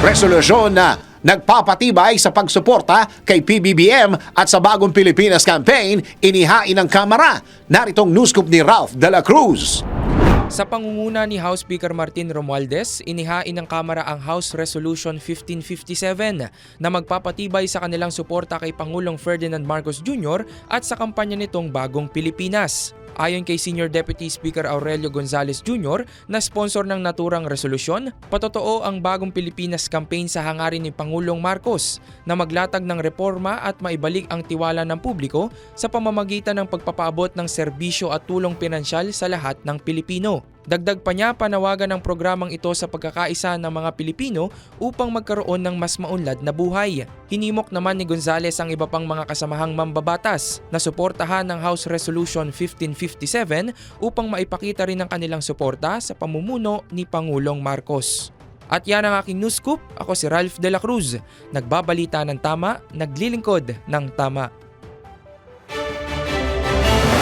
Resolusyon na nagpapatibay sa pagsuporta kay PBBM at sa Bagong Pilipinas campaign, inihain ng Kamara. Naritong newscoop ni Ralph de la Cruz. Sa pangunguna ni House Speaker Martin Romualdez, inihain ng Kamara ang House Resolution 1557 na magpapatibay sa kanilang suporta kay Pangulong Ferdinand Marcos Jr. at sa kampanya nitong Bagong Pilipinas. Ayon kay Senior Deputy Speaker Aurelio Gonzales Jr. na sponsor ng naturang resolusyon, patotoo ang Bagong Pilipinas campaign sa hangarin ni Pangulong Marcos na maglatag ng reforma at maibalik ang tiwala ng publiko sa pamamagitan ng pagpapaabot ng serbisyo at tulong pinansyal sa lahat ng Pilipino. Dagdag pa niya panawagan ng programang ito sa pagkakaisa ng mga Pilipino upang magkaroon ng mas maunlad na buhay. Hinimok naman ni Gonzales ang iba pang mga kasamahang mambabatas na suportahan ng House Resolution 1557 upang maipakita rin ang kanilang suporta sa pamumuno ni Pangulong Marcos. At yan ang aking news scoop. Ako si Ralph De La Cruz. Nagbabalita ng tama, naglilingkod ng tama.